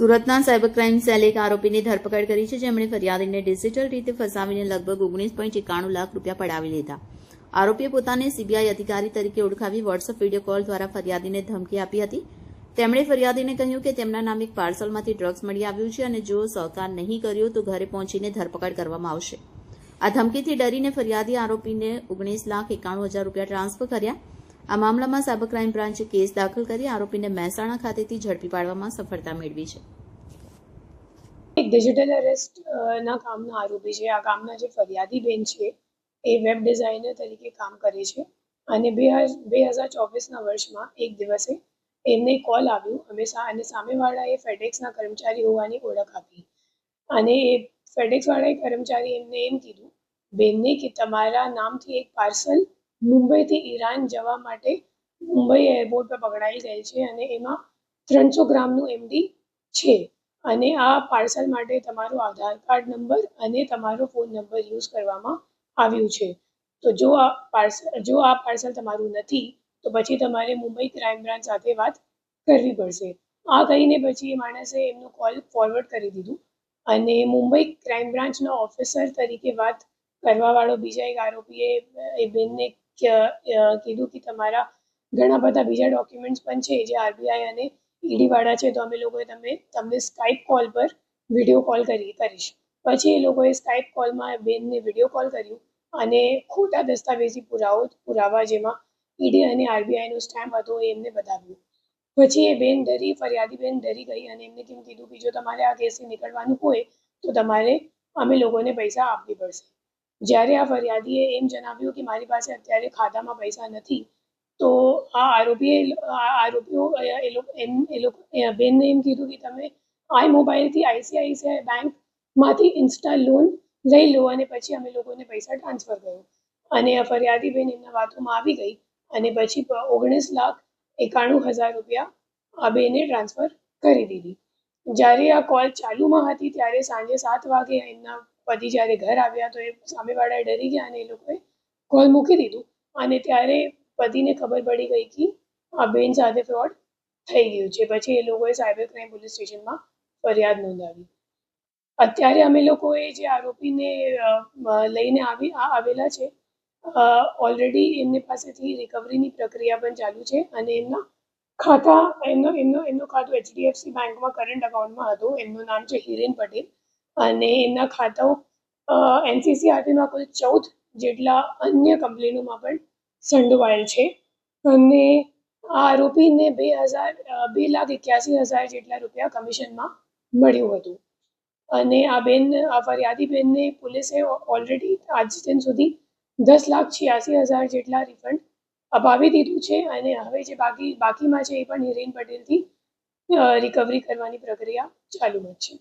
સુરતના cyber crime સેલે એક આરોપીની ધરપકડ કરી છે. જેમણે ફરિયાદીને ડિજિટલ રીતે ફસાવીને લગભગ ઓગણીસ પોઈન્ટ એકાણું લાખ રૂપિયા પડાવી લીધા. આરોપીએ પોતાને સીબીઆઈ અધિકારી તરીકે ઓળખાવી વોટ્સઅપ વીડિયો કોલ દ્વારા ફરિયાદીને ધમકી આપી હતી. તેમણે ફરિયાદીને કહ્યું કે તેમના નામે એક પાર્સલમાંથી ડ્રગ્સ મળી આવ્યું છે અને જો સહકાર નહીં કર્યો તો ઘરે પહોંચીને ધરપકડ કરવામાં આવશે. આ ધમકીથી ડરીને ફરિયાદી આરોપીને ઓગણીસ લાખ એકાણું હજાર રૂપિયા ટ્રાન્સફર કર્યા. આ મામલામાં સાયબર ક્રાઇમ બ્રાન્ચે કેસ દાખલ કરી આરોપીને મહેસાણા ખાતેથી ઝડપી પાડવામાં સફળતા મેળવી છે. એક ડિજિટલ અરેસ્ટ ના કામના આરોપી છે. આ કામના જે ફરિયાદી બેન છે, એ વેબ ડિઝાઇનર તરીકે કામ કરે છે અને બે બે હજાર ચોવીસના વર્ષમાં એક દિવસે એમને કોલ આવ્યો. અમે અને સામેવાળાએ ફેડેક્સના કર્મચારી હોવાની ઓળખ આપી. અને એ ફેડેક્સવાળાએ કર્મચારી એમને એમ કીધું, બેનને, કે તમારા નામથી એક પાર્સલ મુંબઈથી ઈરાન જવા માટે મુંબઈ એરપોર્ટ પર પકડાઈ ગયેલ છે અને એમાં ત્રણસો ગ્રામનું એમડી છે. અને આ પાર્સલ માટે તમારો આધાર કાર્ડ નંબર અને તમારો ફોન નંબર યુઝ કરવામાં આવ્યું છે. તો જો આ પાર્સલ, જો આ પાર્સલ તમારું નથી, તો પછી તમારે મુંબઈ ક્રાઇમ બ્રાન્ચ સાથે વાત કરવી પડશે. આ કહીને પછી એ માણસે એમનું કોલ ફોરવર્ડ કરી દીધું. અને મુંબઈ ક્રાઇમ બ્રાન્ચના ઓફિસર તરીકે વાત કરવાવાળો બીજા એક આરોપીએ એ બેનને કીધું કે તમારા ઘણા બધા બીજા ડોક્યુમેન્ટ્સ પણ છે જે આરબીઆઈ અને ઈડી વાળા છે. તો અમે લોકોએ તમે, તમને સ્કાઇપ કોલ પર વીડિયો કોલ કરી, કરીશ. પછી એ લોકોએ સ્કાઇપ કોલમાં બેનને વીડિયો કોલ કર્યું અને ખોટા દસ્તાવેજી પુરાવો, પુરાવા જેમાં ઈડી અને આરબીઆઈનો સ્ટેમ્પ હતો એ એમને બતાવ્યું. પછી એ બેન ડરી, ફરિયાદી બેન ડરી ગઈ અને એમને કેમ કીધું કે જો તમારે આ કેસથી નીકળવાનું હોય તો તમારે અમે લોકોને પૈસા આપવી પડશે. જ્યારે આ ફરિયાદીએ એમ જણાવ્યું કે મારી પાસે અત્યારે ખાતામાં પૈસા નથી, તો આ આરોપીએ આરોપીઓ એ લોકો, એમ, એ લોકો બેનને એમ કીધું કે તમે આઈ મોબાઈલથી આઈસીઆઈસીઆઈ બેંકમાંથી ઇન્સ્ટા લોન લઈ લો અને પછી અમે લોકોને પૈસા ટ્રાન્સફર કર્યો અને આ ફરિયાદી બેન એમના વાતોમાં આવી ગઈ અને પછી ઓગણીસ લાખ એકાણું હજાર રૂપિયા આ બેને ટ્રાન્સફર કરી દીધી. જ્યારે આ કોલ ચાલુમાં હતી ત્યારે સાંજે સાત વાગે એમના પતિ જ્યારે ઘર આવ્યા તો એ સામેવાળા ડરી ગયા અને એ લોકોએ કોલ મૂકી દીધું. અને ત્યારે પતિને ખબર પડી ગઈ કે આ બેન સાથે ફ્રોડ થઈ ગયું છે. પછી એ લોકોએ સાયબર ક્રાઇમ પોલીસ સ્ટેશનમાં ફરિયાદ નોંધાવી. અત્યારે અમે લોકોએ જે આરોપીને લઈને આવી આવેલા છે ઓલરેડી એમની પાસેથી રિકવરીની પ્રક્રિયા પણ ચાલુ છે અને એમના ખાતા, એમનો એમનો, એમનું ખાતું એચડીએફસી બેંકમાં કરંટ અકાઉન્ટમાં હતું. એમનું નામ છે હિરેન પટેલ. અને એમના ખાતાઓ એનસીસીઆરટીમાં કુલ ચૌદ જેટલા અન્ય કંપનીઓમાં પણ સંડોવાયેલ છે. અને આ આરોપીને બે હજાર બે લાખ એક્યાસી હજાર જેટલા રૂપિયા કમિશનમાં મળ્યું હતું. અને આ બેન, આ ફરિયાદી બેનને પોલીસે ઓલરેડી આજ દિન સુધી દસ લાખ છ્યાસી હજાર જેટલા રિફંડ અપાવી દીધું છે અને હવે જે બાકી, બાકીમાં છે એ પણ હિરેન પટેલથી રિકવરી કરવાની પ્રક્રિયા ચાલુમાં છે.